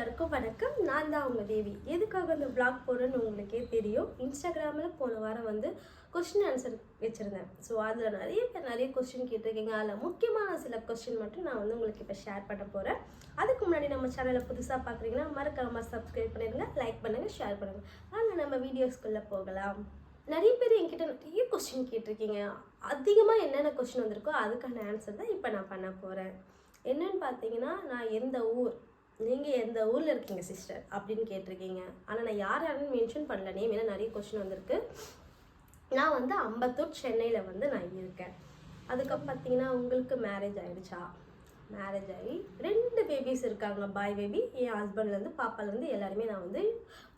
எல்லாருக்கும் வணக்கம். நான் தான் உங்கள் தேவி. எதுக்காக அந்த பிளாக் போடுறேன்னு உங்களுக்கே தெரியும். இன்ஸ்டாகிராமில் போன வாரம் வந்து கொஸ்டின் ஆன்சர் வச்சுருந்தேன். ஸோ அதில் நிறைய பேர் நிறைய கொஸ்டின் கேட்டிருக்கீங்க. அதில் முக்கியமான சில கொஸ்டின் மட்டும் நான் வந்து உங்களுக்கு இப்போ ஷேர் பண்ண போகிறேன் அதுக்கு முன்னாடி நம்ம சேனலை புதுசாக பார்க்குறீங்கன்னா மறக்காமல் சப்ஸ்கிரைப் பண்ணிடுங்க லைக் பண்ணுங்கள் ஷேர் பண்ணுங்கள் வாங்க நம்ம வீடியோஸ்குள்ளே போகலாம். நிறைய பேர் என்கிட்ட நிறைய கொஸ்டின் கேட்டிருக்கீங்க. அதிகமாக என்னென்ன கொஸ்டின் வந்திருக்கோ அதுக்கான ஆன்சர் தான் இப்போ நான் பண்ண போகிறேன் என்னன்னு பார்த்தீங்கன்னா நான் எந்த ஊர் நீங்கள் எந்த ஊரில் இருக்கீங்க சிஸ்டர் அப்படின்னு கேட்டிருக்கீங்க. ஆனால் நான் யார் யாருன்னு மென்ஷன் பண்ணல. நேம் ஏன்னா நிறைய கொஸ்டின் வந்திருக்கு. நான் வந்து அம்பத்தூர் சென்னையில் வந்து நான் இருக்கேன். அதுக்கப்புறம் பார்த்தீங்கன்னா உங்களுக்கு மேரேஜ் ஆகிடுச்சா மேரேஜ் ஆகி ரெண்டு பேபிஸ் இருக்காங்க பாய் பேபி என் ஹஸ்பண்ட்லேருந்து பாப்பாலேருந்து எல்லாருமே நான் வந்து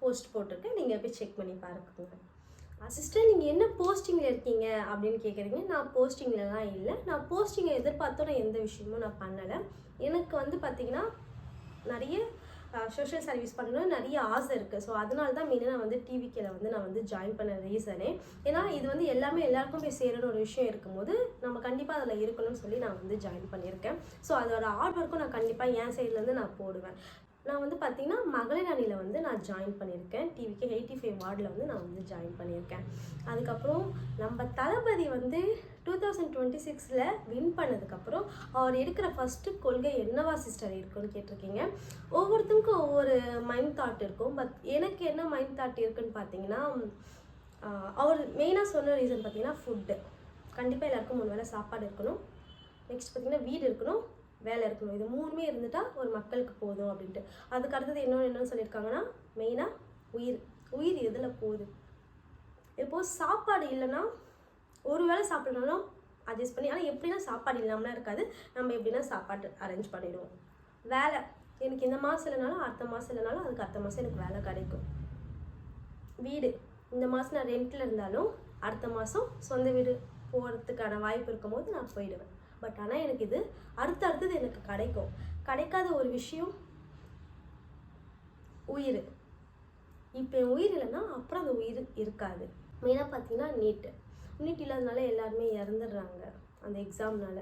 போஸ்ட் போட்டிருக்கேன். நீங்கள் போய் செக் பண்ணி பாருங்க சிஸ்டர் நீங்கள் என்ன போஸ்டிங்கில் இருக்கீங்க? அப்படின்னு கேட்குறீங்க நான் போஸ்டிங்லலாம் இல்லை. நான் போஸ்டிங்கை எதிர்பார்த்தோ நான் எந்த விஷயமும் நான் பண்ணலை. எனக்கு வந்து பார்த்தீங்கன்னா நிறைய சோஷியல் சர்வீஸ் பண்ணணும்னு நிறைய ஆசை இருக்குது ஸோ அதனால தான் மெயினாக நான் வந்து டிவிக்கில் வந்து நான் வந்து ஜாயின் பண்ண ரீசனே ஏன்னா இது வந்து எல்லாமே எல்லாருக்கும் போய் சேரணும் ஒரு விஷயம் இருக்கும்போது நம்ம கண்டிப்பாக அதில் இருக்கணும்னு சொல்லி நான் வந்து ஜாயின் பண்ணியிருக்கேன். ஸோ அதோட ஆர்ட் ஒர்க்கும் நான் கண்டிப்பாக என் சைட்லேருந்து நான் போடுவேன். நான் வந்து பார்த்தீங்கன்னா மகளிர் அணியில் வந்து நான் ஜாயின் பண்ணியிருக்கேன். டிவிக்கு எயிட்டி ஃபைவ் வார்டில் வந்து நான் வந்து ஜாயின் பண்ணியிருக்கேன். அதுக்கப்புறம் நம்ம தளபதி வந்து டூ தௌசண்ட் டுவெண்ட்டி சிக்ஸில் வின் பண்ணதுக்கப்புறம் அவர் எடுக்கிற ஃபஸ்ட்டு கொள்கை என்னவா சிஸ்டர் இருக்குன்னு கேட்டிருக்கீங்க. ஒவ்வொருத்தருக்கும் ஒவ்வொரு மைண்ட் தாட் இருக்கும். பட் எனக்கு என்ன மைண்ட் தாட் இருக்குன்னு பார்த்தீங்கன்னா அவர் மெயினாக சொன்ன ரீசன் பார்த்தீங்கன்னா ஃபுட்டு கண்டிப்பாக எல்லாருக்கும் மூணு வேளை சாப்பாடு இருக்கணும். நெக்ஸ்ட் பார்த்தீங்கன்னா வீடு இருக்கணும். வேலை இருக்கணும். இது மூணுமே இருந்துட்டா ஒரு மக்களுக்கு போதும் அப்படின்ட்டு. அதுக்கு அடுத்தது இன்னொன்று என்னன்னு சொல்லியிருக்காங்கன்னா மெயினாக உயிர். உயிர் எதில் போகுது? இப்போ சாப்பாடு இல்லைன்னா ஒரு வேளை சாப்பிடணும்னாலும் அட்ஜஸ்ட் பண்ணி ஆனால் எப்படின்னா சாப்பாடு இல்லாமலாம் இருக்காது. நம்ம எப்படின்னா சாப்பாடு அரேஞ்ச் பண்ணிடுவோம். வேலை. எனக்கு இந்த மாதம் இல்லைனாலும் அடுத்த மாதம் இல்லைனாலும் அதுக்கு அடுத்த மாதம் எனக்கு வேலை கிடைக்கும். வீடு. இந்த மாதம் நான் ரெண்ட்டில் இருந்தாலும் அடுத்த மாதம் சொந்த வீடு போகிறதுக்கான வாய்ப்பு இருக்கும்போது நான் போயிடுவேன். பட் ஆனால் எனக்கு இது அடுத்த அடுத்தது எனக்கு கிடைக்கும். கிடைக்காத ஒரு விஷயம் உயிர். இப்போ என் உயிர் இல்லைன்னா அப்புறம் அந்த உயிர் இருக்காது. மெயினாக பார்த்தீங்கன்னா நீட்டு. நீட் இல்லாதனால எல்லாருமே இறந்துடுறாங்க அந்த எக்ஸாம்னால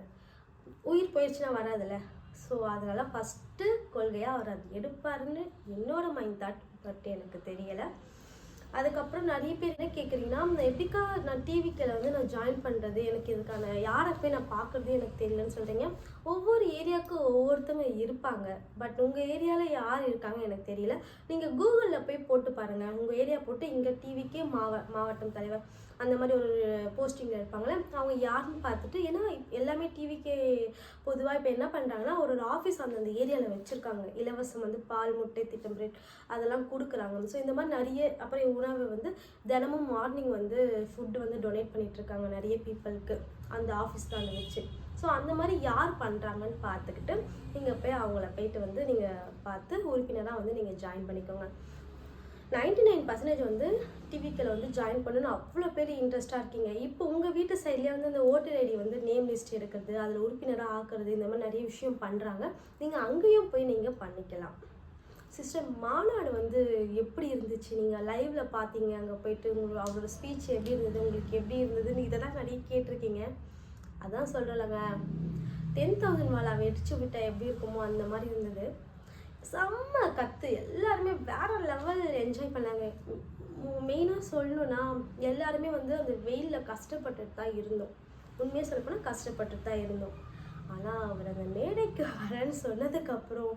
உயிர் போயிடுச்சுன்னா வராதுல்ல. ஸோ அதனால் ஃபஸ்ட்டு கொள்கையாக அவர் அது எடுப்பாருன்னு என்னோடய மைண்ட் தாட் பட் எனக்கு தெரியலை. அதுக்கப்புறம் நிறைய பேர் என்ன கேட்குறீங்கன்னா எப்படிக்கா நான் டிவிக்கில் வந்து நான் ஜாயின் பண்ணுறது எனக்கு இதுக்கான யாரை போய் நான் பார்க்குறது? எனக்கு தெரியலன்னு சொல்கிறீங்க ஒவ்வொரு ஏரியாவுக்கும் ஒவ்வொருத்தவங்க இருப்பாங்க. பட் உங்கள் ஏரியாவில் யார் இருக்காங்க எனக்கு தெரியல. நீங்கள் கூகுளில் போய் போட்டு பாருங்கள் உங்கள் ஏரியா போட்டு இங்கே டிவிக்கே மாவ மாவட்டம் தலைவர் அந்த மாதிரி ஒரு போஸ்டிங்கில் இருப்பாங்களே அவங்க யாருன்னு பார்த்துட்டு ஏன்னா எல்லாமே டிவிக்கே பொதுவாக இப்போ என்ன பண்ணுறாங்கன்னா ஒரு ஒரு ஆஃபீஸ் அந்தந்த ஏரியாவில் வச்சுருக்காங்க. இலவசம் வந்து பால் முட்டை திட்டம் ரேட் அதெல்லாம் கொடுக்குறாங்க ஸோ இந்த மாதிரி நிறைய அப்புறம் உணவு வந்து தினமும் மார்னிங் வந்து ஃபுட்டு வந்து டொனேட் பண்ணிகிட்ருக்காங்க இருக்காங்க நிறைய பீப்புளுக்கு அந்த ஆஃபீஸ் தான் வச்சு. ஸோ அந்த மாதிரி யார் பண்ணுறாங்கன்னு பார்த்துக்கிட்டு நீங்கள் போய் அவங்கள போயிட்டு வந்து நீங்கள் பார்த்து உறுப்பினராக வந்து நீங்கள் ஜாயின் பண்ணிக்கோங்க. நைன்டி நைன் பர்சன்டேஜ் வந்து டிவிக்கில் வந்து ஜாயின் பண்ணணும்னு அவ்வளோ பேர் இன்ட்ரெஸ்ட்டாக இருக்கீங்க. இப்போ உங்கள் வீட்டு சைட்லேயே வந்து அந்த ஓட்டர் ஐடி வந்து நேம் லிஸ்ட் எடுக்கிறது அதில் உறுப்பினராக ஆக்குறது இந்த மாதிரி நிறைய விஷயம் பண்ணுறாங்க நீங்கள் அங்கேயும் போய் நீங்கள் பண்ணிக்கலாம். சிஸ்டர் மாநாடு வந்து எப்படி இருந்துச்சு? நீங்கள் லைவ்ல பார்த்தீங்க அங்கே போயிட்டு உங்களுக்கு அவரோட ஸ்பீச் எப்படி இருந்தது உங்களுக்கு எப்படி இருந்ததுன்னு இதெல்லாம் நிறைய கேட்டிருக்கீங்க. அதான் சொல்கிறலங்க டென் தௌசண்ட் மேலே வெடிச்சு விட்டா எப்படி இருக்குமோ அந்த மாதிரி இருந்தது. செம்ம கற்று எல்லாருமே வேற லெவல் என்ஜாய் பண்ணாங்க. மெயினாக சொல்லணும்னா எல்லாருமே வந்து அந்த வெயிலில் கஷ்டப்பட்டுட்டு தான் இருந்தோம். உண்மையாக சொல்லப்போனால் கஷ்டப்பட்டுட்டு தான் இருந்தோம். ஆனால் அவர் அந்த மேடைக்கு வரேன்னு சொன்னதுக்கப்புறம்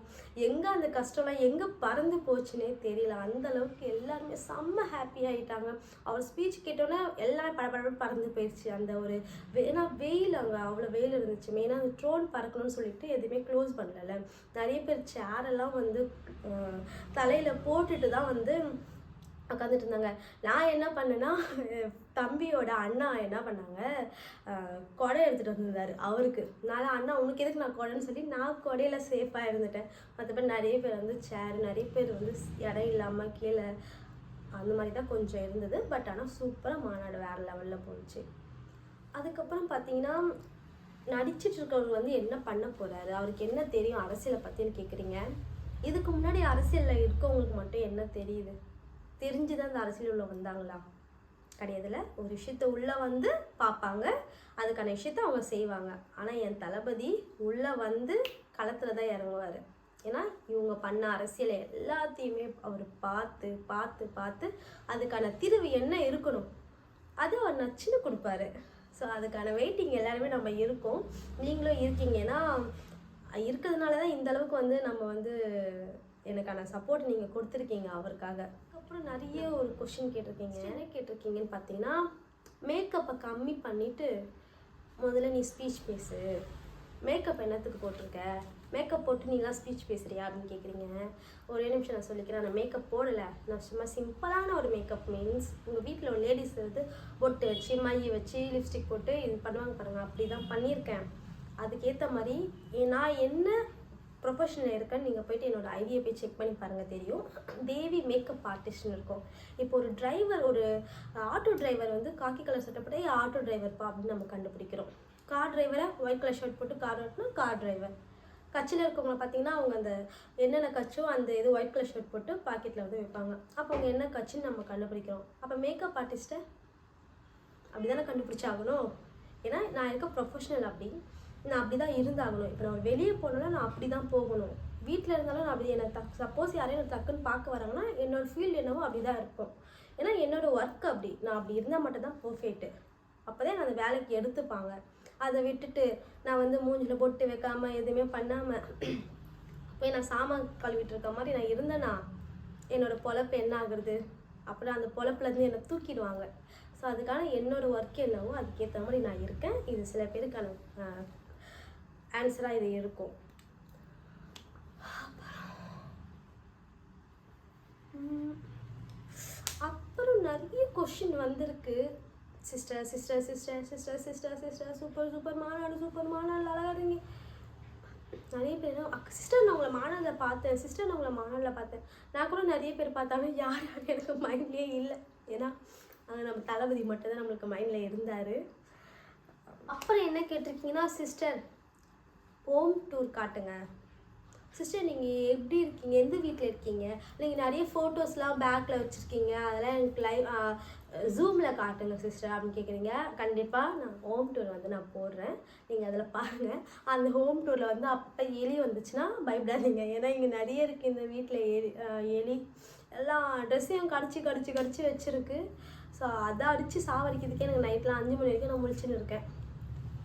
எங்கே அந்த கஷ்டம்லாம் எங்கே பறந்து போச்சுன்னே தெரியல. அந்த அளவுக்கு எல்லாருமே செம்ம ஹாப்பி ஆகிட்டாங்க அவர் ஸ்பீச் கேட்டோன்னே எல்லாம் படப்படப்பட பறந்து போயிடுச்சு அந்த ஒரு ஏன்னா வெயில் அங்கே அவ்வளோ வெயில் இருந்துச்சு. மெயினாக அந்த ட்ரோன் பறக்கணும்னு சொல்லிட்டு எதுவுமே க்ளோஸ் பண்ணல நிறைய பேர் சேரெல்லாம் வந்து தலையில் போட்டுட்டு தான் வந்து உட்காந்துட்டு இருந்தாங்க நான் என்ன பண்ணேன்னா தம்பியோட அண்ணா என்ன பண்ணாங்க கொடை எடுத்துகிட்டு வந்திருந்தாரு அவருக்கு. நான் அண்ணா உனக்கு எதுக்கு நான் கொடைன்னு சொல்லி நான் கொடையில் சேஃபாக இருந்துட்டேன். மற்றபடி நிறைய பேர் வந்து சேர் நிறைய பேர் வந்து இடம் இல்லாமல் கீழே அந்த மாதிரி தான் கொஞ்சம் இருந்தது. பட் ஆனால் சூப்பராக மாநாடு வேறு லெவலில் போச்சு. அதுக்கப்புறம் பார்த்தீங்கன்னா நடிச்சிட்டு இருக்கவர் வந்து என்ன பண்ண போகிறாரு அவருக்கு என்ன தெரியும்? அரசியலை பற்றின்னு கேட்குறீங்க இதுக்கு முன்னாடி அரசியலில் இருக்கவங்களுக்கு மட்டும் என்ன தெரியுது? தெரிஞ்சு தான் அந்த அரசியல் உள்ள வந்தாங்களா? கிடையாதுல ஒரு விஷயத்த உள்ளே வந்து பார்ப்பாங்க அதுக்கான விஷயத்த அவங்க செய்வாங்க. ஆனால் என் தளபதி உள்ளே வந்து களத்தில் தான் இறங்குவார். ஏன்னா இவங்க பண்ண அரசியலை எல்லாத்தையுமே அவர் பார்த்து பார்த்து பார்த்து அதுக்கான தீர்வு என்ன இருக்கணும்? அது அவர் நச்சுன்னு கொடுப்பாரு. ஸோ அதுக்கான வெயிட்டிங் எல்லாருமே நம்ம இருக்கோம். நீங்களும் இருக்கீங்க. ஏன்னா இருக்கிறதுனால தான் இந்த அளவுக்கு வந்து நம்ம வந்து எனக்கான சப்போர்ட் நீங்கள் கொடுத்துருக்கீங்க அவருக்காக. அப்புறம் நிறைய ஒரு கொஷின் கேட்டிருக்கீங்க. என்ன கேட்டிருக்கீங்கன்னு பார்த்தீங்கன்னா மேக்கப்பை கம்மி பண்ணிவிட்டு முதல்ல நீ ஸ்பீச் பேசு. மேக்கப் என்னத்துக்கு போட்டிருக்க? மேக்கப் போட்டு நீலாம் ஸ்பீச் பேசுகிறியா அப்படின்னு கேட்குறீங்க ஒரே நிமிஷம் நான் சொல்லிக்கிறேன். நான் மேக்கப் போடலை. நான் சும்மா சிம்பிளான ஒரு மேக்கப் மீன்ஸ் உங்கள் வீட்டில் ஒரு லேடிஸ் வந்து பொட்டு வச்சு மை வச்சு லிப்ஸ்டிக் போட்டு இது பண்ணுவாங்க பாருங்கள் அப்படி தான் பண்ணியிருக்கேன். அதுக்கேற்ற மாதிரி நான் என்ன ப்ரொஃபஷனில் இருக்கேன்னு நீங்கள் போயிட்டு என்னோட ஐடியை போய் செக் பண்ணி பாருங்கள் தெரியும். தேவி மேக்கப் ஆர்டிஸ்ட்னு இருக்கும். இப்போ ஒரு டிரைவர் ஒரு ஆட்டோ டிரைவர் வந்து காக்கி கலர் சட்டப்பட்டே ஆட்டோ டிரைவர்ப்பா அப்படின்னு நம்ம கண்டுபிடிக்கிறோம். கார் டிரைவரை ஒயிட் கலர் ஷர்ட் போட்டு கார் ஓட்டினா கார் டிரைவர் கட்சியில் இருக்கவங்களை பார்த்தீங்கன்னா அவங்க அந்த என்னென்ன கட்சோ அந்த இது ஒயிட் கலர் ஷர்ட் போட்டு பாக்கெட்டில் வந்து வைப்பாங்க. அப்போ அவங்க என்ன கட்சின்னு நம்ம கண்டுபிடிக்கிறோம். அப்போ மேக்கப் ஆர்டிஸ்ட்டை அப்படி தானே கண்டுபிடிச்சாகணும்? ஏன்னா நான் இருக்க ப்ரொஃபஷனல் அப்படி. நான் அப்படி தான் இருந்தாகணும். இப்போ நான் வெளியே போனோன்னா நான் அப்படி தான் போகணும். வீட்டில் இருந்தாலும் நான் அப்படி என்னை தக் சப்போஸ் யாரையும் எனக்கு டக்குன்னு பார்க்க வராங்கன்னா என்னோட ஃபீல்டு என்னவோ அப்படி தான் இருக்கும். ஏன்னா என்னோடய ஒர்க் அப்படி. நான் அப்படி இருந்தால் மட்டும் தான் பர்ஃபெக்ட்டு அப்போ தான் அந்த வேலைக்கு எடுத்துப்பாங்க. அதை விட்டுட்டு நான் வந்து மூஞ்சில் பொட்டு வைக்காமல் எதுவுமே பண்ணாமல் போய் நான் சாமான் கழுவிட்டு இருக்க மாதிரி நான் இருந்தேனா என்னோடய பொழப்பு என்ன ஆகுறது? அப்புறம் அந்த பொழப்புலேருந்து என்னை தூக்கிடுவாங்க. ஸோ அதுக்கான என்னோடய ஒர்க் என்னவோ அதுக்கேற்ற மாதிரி நான் இருக்கேன். இது சில பேருக்கான ஆன்சராக இது இருக்கும். அப்புறம். நிறைய கொஷின் வந்திருக்கு. Sister sister sister sister sister sister super super மாநாடு சூப்பர் மாநாடு அழகா நிறைய பேர் சிஸ்டர் நான் உங்களை மாநாடில் பார்த்தேன். சிஸ்டர் நான் உங்களை மாநாடில் பார்த்தேன். நான் கூட நிறைய பேர் பார்த்தாலும் யார் யார் எனக்கு மைண்ட்லேயே இல்லை. ஏன்னா நம்ம தளபதி மட்டும்தான் நம்மளுக்கு மைண்டில் இருந்தார். அப்புறம் என்ன கேட்டிருக்கீங்கன்னா சிஸ்டர் ஹோம் டூர் காட்டுங்க. சிஸ்டர் நீங்கள் எப்படி இருக்கீங்க? எந்த வீட்டில் இருக்கீங்க? நீங்கள் நிறைய ஃபோட்டோஸ்லாம் பேக்கில் வச்சுருக்கீங்க. அதெல்லாம் எனக்கு லைவ் ஜூமில் காட்டுங்க சிஸ்டர் அப்படின்னு கேட்குறீங்க கண்டிப்பாக நான் ஹோம் டூர் வந்து நான் போடுறேன். நீங்கள் அதில் பாருங்கள் அந்த ஹோம் டூரில் வந்து அப்போ எலி வந்துச்சுன்னா பயப்படாதீங்க. ஏன்னா இங்கே நிறைய இருக்குது இந்த வீட்டில் எலி எலி. எல்லா ட்ரெஸ்ஸையும் கடிச்சு கடிச்சு கடிச்சு வச்சுருக்கு. ஸோ அதை அடித்து சாவடிக்கிறதுக்கே எனக்கு நைட்டில் அஞ்சு மணி வரைக்கும் நான் முழிச்சுன்னு இருக்கேன்.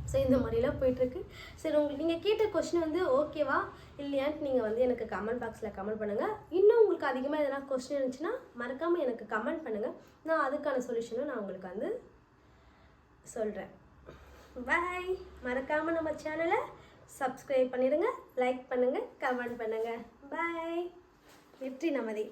ஸோ இந்த மாதிரிலாம் போயிட்டுருக்கு. சரி உங்களுக்கு நீங்கள் கேட்ட கொஸ்டின் வந்து ஓகேவா இல்லையான்ட்டு நீங்கள் வந்து எனக்கு கமெண்ட் பாக்ஸில் கமெண்ட் பண்ணுங்கள் இன்னும் உங்களுக்கு அதிகமாக எதனா கொஸ்டின் இருந்துச்சுன்னா மறக்காமல் எனக்கு கமெண்ட் பண்ணுங்கள் நான் அதுக்கான சொல்யூஷனும் நான் உங்களுக்கு வந்து சொல்கிறேன் பாய் மறக்காமல் நம்ம சேனலை சப்ஸ்கிரைப் பண்ணிடுங்க லைக் பண்ணுங்கள் கமெண்ட் பண்ணுங்கள் பாய் வெற்றி நமதி.